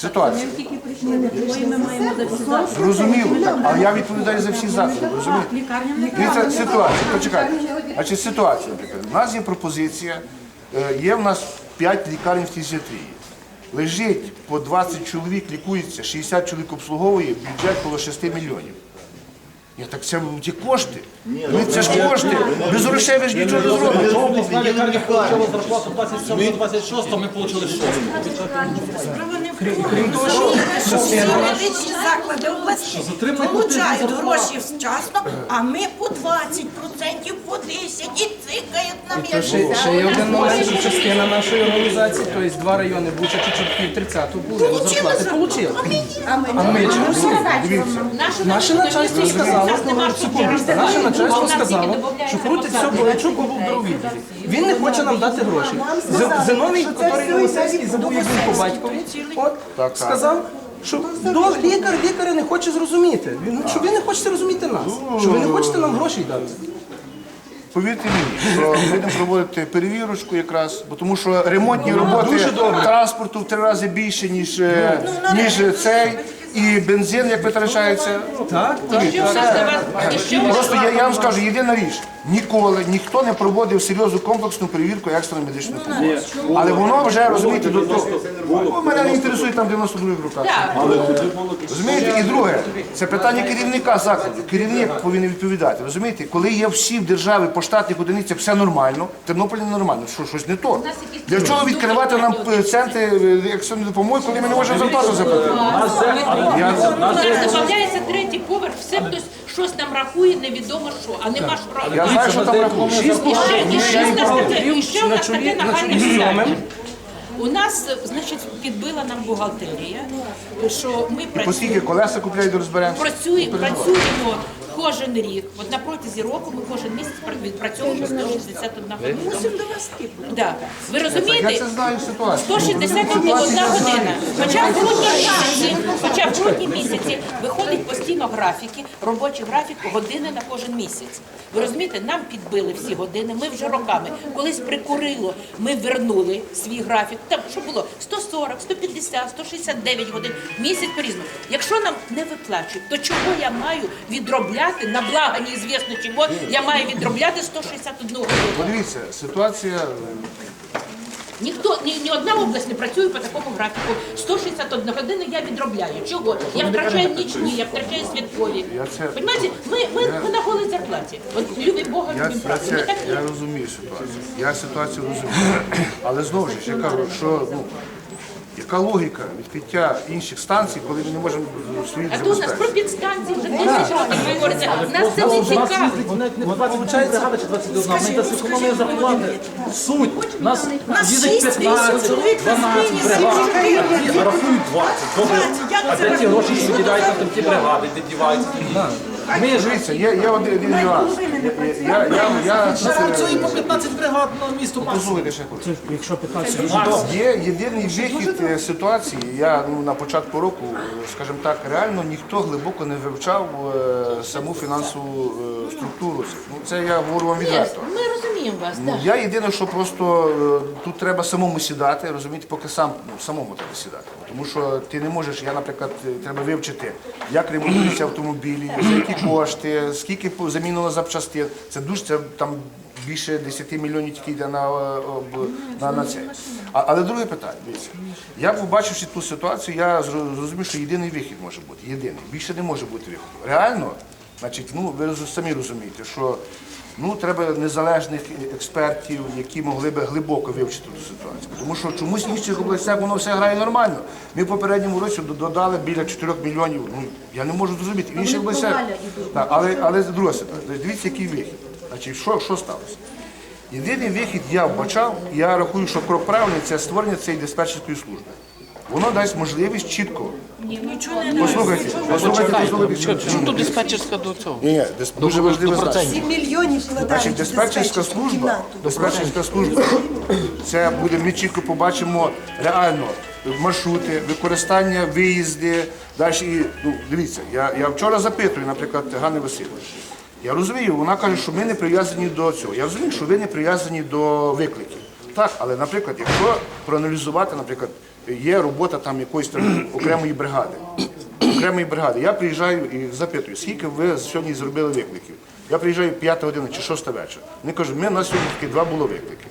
Ситуація. Тільки прийшли ми маємо за всі засоби. Зрозуміло, але я відповідаю за всі засоби. розумієте? Лікарня не Дивіться, ситуація, почекайте. Значить, ситуація, наприклад. У нас є пропозиція, е, є в нас 5 лікарень в фізіатрії. Лежить по 20 чоловік, лікується, 60 чоловік обслуговує, бюджет коло 6 мільйонів. Ні, так це ті кошти. Ну, це ж кошти. Без грошей ви ж нічого не зробите. Лікарня отримала зарплату 27-26, ми отримали 6. Справа не в тому, що всі медичні заклади області получають гроші вчасно, а ми по 20%, по 10% і цикають нам То як ще, ще є один момент, що частина нашої організації, тобто два райони, Буча чи Чортків, 30 були зарплати, отримали. А ми чомусь ні. Наше начальство сказало, секундочку, наше начальство сказало, що крутить все Болайчук був в. Він не хоче нам дати гроші. З- Зиновій, який Новосельський, забув, як він по батькові, от, сказав, що до лікар лікаря не хоче зрозуміти. Він, що ви не хочете розуміти нас, що ви не хочете нам гроші дати. Повірте мені, що ми будемо проводити перевірочку якраз, бо тому що ремонтні роботи транспорту в три рази більше, ніж, е, ніж цей. І бензин, як витрачається. Так, так. Просто я, я вам скажу, єдина річ, ніколи ніхто не проводив серйозну комплексну перевірку екстреної медичної допомоги. Але воно вже, розумієте, до того. Ну, Мене не інтересує там 92 роках. Розумієте? І друге, це питання керівника закладу. Керівник повинен відповідати. Розумієте, коли є всі в державі по штатних одиницях, все нормально, в Тернополі не нормально. Що, щось не то. Для чого відкривати нам е, центри е, екстреної допомоги, коли ми не можемо зарплату заплатити? Я- Додається третій поверх, все хтось щось нам рахує, невідомо що, а нема що Я знаю, що там рахують. І ще, і ще в нас таке, і ще в нас таке нагальне питання. У нас, значить, підбила нам бухгалтерія, що ми По працюємо. скільки колеса купляють, розберемося. Працюємо, працюємо кожен рік. От на протязі року ми кожен місяць пр- відпрацьовуємо 161 година. Мусимо до вас да. Ви Я розумієте? це знаю ситуацію. 161 година. Хоча в грудні місяці, хоча в грудні місяці виходить постійно графіки, робочий графік години на кожен місяць. Ви розумієте, нам підбили всі години, ми вже роками. Колись прикурило, ми вернули свій графік. Там що було 140, 150, 169 годин, місяць по-різному. Якщо нам не виплачують, то чого я маю відробляти на благо неізвісно чого, я маю відробляти 161 годину. Подивіться, ситуація Ніхто ні, ні одна область не працює по такому графіку. 161 години я відробляю. Чого? Я втрачаю нічні, я втрачаю святкові. Я це- ми, ми, ми на голій зарплаті. От любить Бога, Я, любить я, працю. Ми це, так я розумію ситуацію. Я ситуацію розумію. Але знову ж я кажу, що ну, яка логіка відкриття інших станцій, коли ми не можемо своїх а то у нас про підстанції вже 10 років говориться. Нас це не цікавить. Навіть не 20 бригада чи 21, ми десь економія зарплати. Суть. Нас їздить 15, 12 бригад, рахують 20. Добре, а де ті гроші, що виділяють на ті бригади, де діваються? Ми Дивіться, є, є один, один нюанс. Я, я, я, я, працює по 15 бригад на місто максимум. Послухайте ще хочу. Якщо 15 Є єдиний вихід е, ситуації. Я ну, на початку року, е, скажімо так, реально ніхто глибоко не вивчав е, саму фінансову е, структуру. Ну, це я говорю вам відверто. Ми розуміємо вас. Ну, так. я єдине, що просто е, тут треба самому сідати, розумієте, поки сам ну, самому треба сідати. Тому що ти не можеш, я, наприклад, е, треба вивчити, як ремонтуються автомобілі, за які кошти, скільки по- замінено запчастин. Це дуже це там більше 10 мільйонів тільки йде на, е, об- на, на це. А, але друге питання, дивіться. Я побачивши ту ситуацію, я зро- зрозумів, що єдиний вихід може бути. Єдиний. Більше не може бути виходу. Реально, значить, ну ви роз- самі розумієте, що Ну, треба незалежних експертів, які могли би глибоко вивчити ту ситуацію. Тому що чомусь в інших областях воно все грає нормально. Ми в попередньому році додали біля 4 мільйонів. Ну, я не можу зрозуміти. В інших областях. Так, але, але друга ситуація. Дивіться, який вихід. Значить, що, що сталося? Єдиний вихід я вбачав, я рахую, що крок правильний це створення цієї диспетчерської служби. Воно дасть можливість чітко. Послухайте, послухайте, послухайте. Що тут диспетчерська до цього? Ні, ні, дис- дуже важливо знати. 7 мільйонів Значить, вкладають диспетчерська служба, диспетчерська служба, це буде, ми чітко побачимо реально маршрути, використання, виїзди. Далі, і, ну, дивіться, я, я вчора запитую, наприклад, Ганни Васильович. Я розумію, вона каже, що ми не прив'язані до цього. Я розумію, що ви не прив'язані до викликів. Так, але, наприклад, якщо проаналізувати, наприклад, є робота там якоїсь там окремої бригади. Окремої бригади. Я приїжджаю і запитую, скільки ви сьогодні зробили викликів. Я приїжджаю 5 година чи 6 вечора. Вони кажуть, ми на сьогодні таки два було виклики.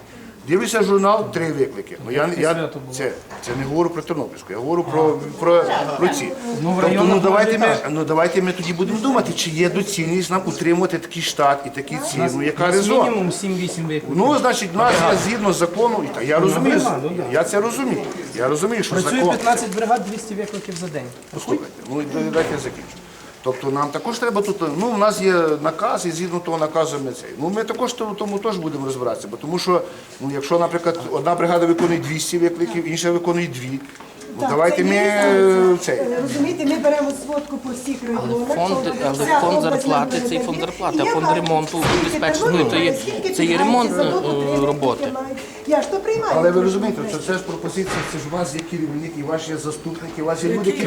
Дивлюся журнал, три виклики. Ну я, я це, це не говорю про Тернопільську, я говорю про, про, про ці. тобто, районах ну, давайте ми, ну давайте ми тоді будемо думати, чи є доцільність нам утримувати такий штат і такі ці. Ну яка резон? Мінімум 7-8 викликів. Ну, значить, нас згідно закону, і та я розумію, я це розумію. Я розумію, що Працює закон. 15 бригад, 200 викликів за день. Послухайте, ну дайте я закінчу. Тобто нам також треба тут, ну у нас є наказ, і згідно того наказу ми цей. Ну ми також то- тому теж будемо розбиратися, бо тому що, ну якщо, наприклад, одна бригада виконує 200 викликів, інша виконує дві. Ну давайте ми е, цей. Розумієте, ми беремо сводку по всіх регіонах. фонд, що але вся фонд область зарплати, нам це і фонд зарплати, І а фонд ремонту скільки ну, то є- скільки це є ремонт, е, роботи. скільки мають. Я ж то приймаю. Але ви розумієте, що це ж пропозиція, це ж у вас є керівник, і ваші є заступники, у вас є люди, які